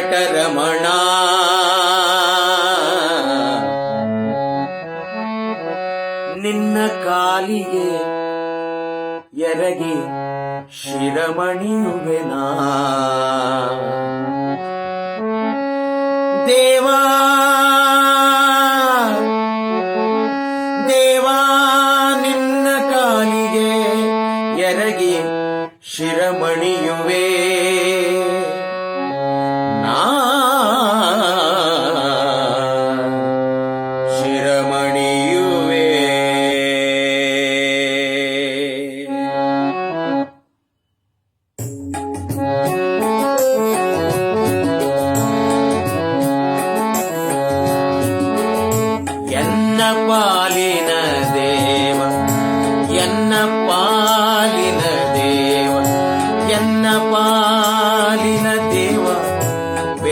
ವೆಂಕಟರಮಣ ನಿನ್ನ ಕಾಲಿಗೆ ಎರಗಿ ಶಿರಮಣಿಯುವೆನ ದೇವಾ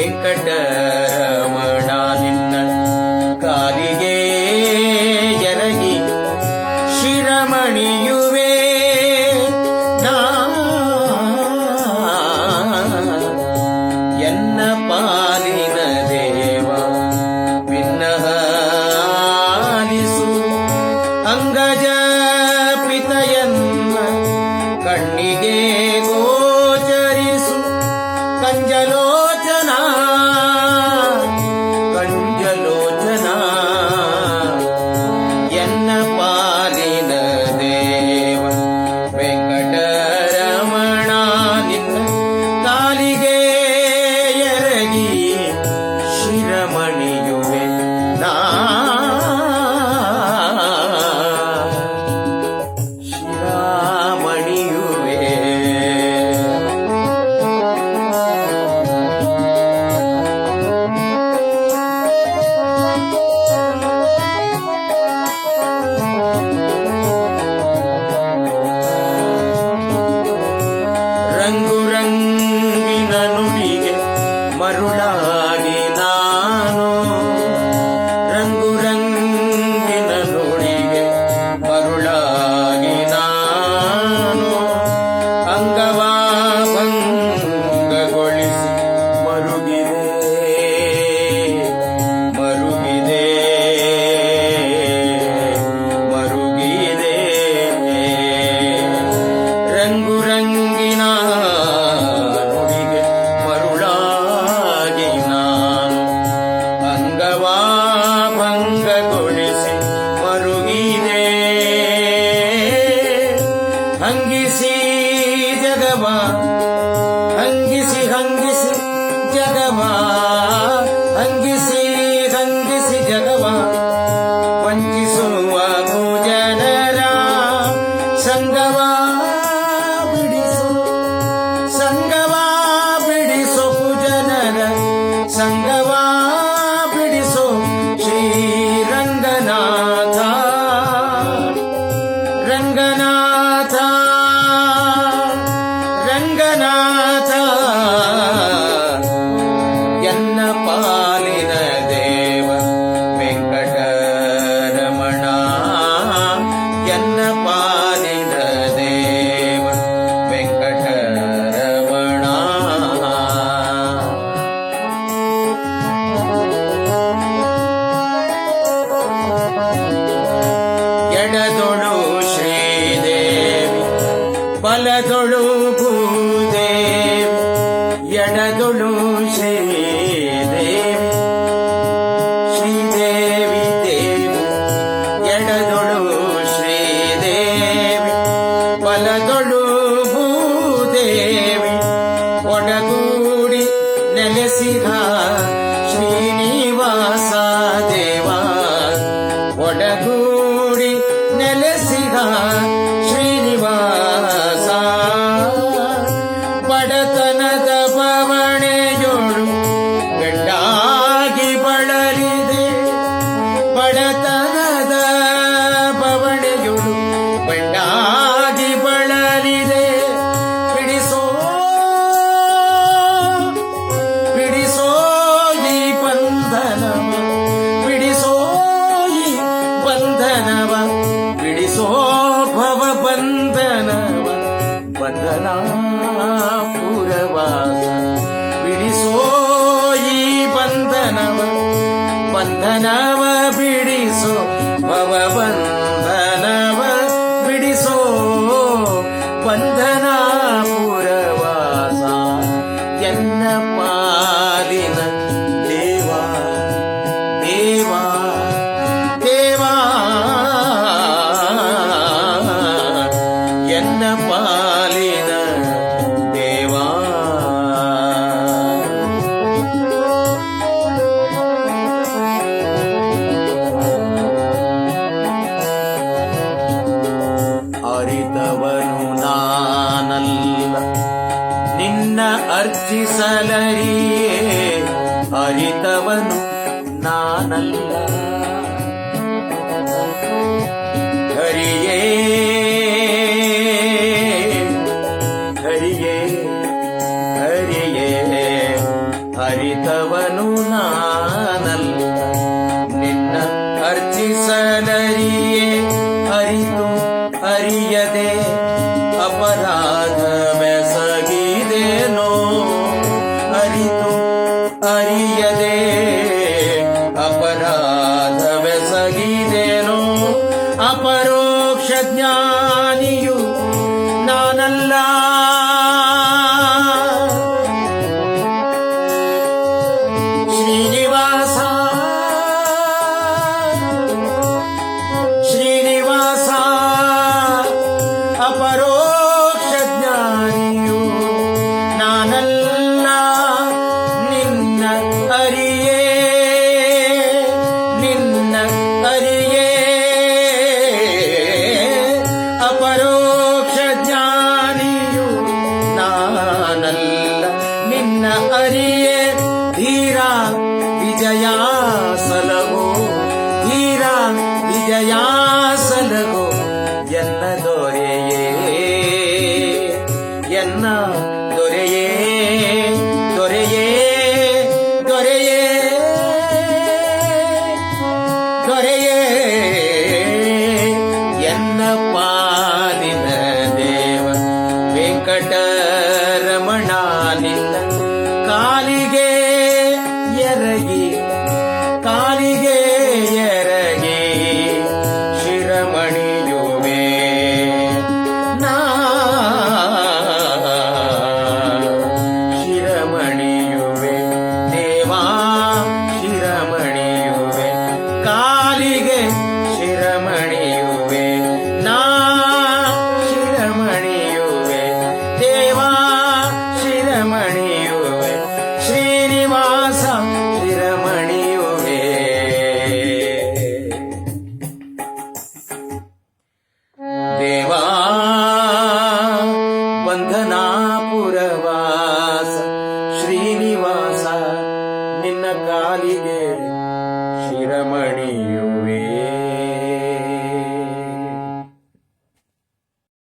வெங்கட ரங்கனா ಬಲದೊಳು ಪೂಜೆ ಎಡದೊಳು ಶ್ರೀದೇವಿ ಶ್ರೀದೇವಿ ಭೂದೇವಿ ಒಡಗೂಡಿ ನೆಲೆಸಿದ என்னப்பா? ಅಳಿತವನು ನಾನಲ್ಲ ಹರಿಯೇ ಹರಿಯೇ ಹರಿಯೇ ಹರಿತವನು ನಾ अपरोक्षज्ञा વિજયાસન ઓ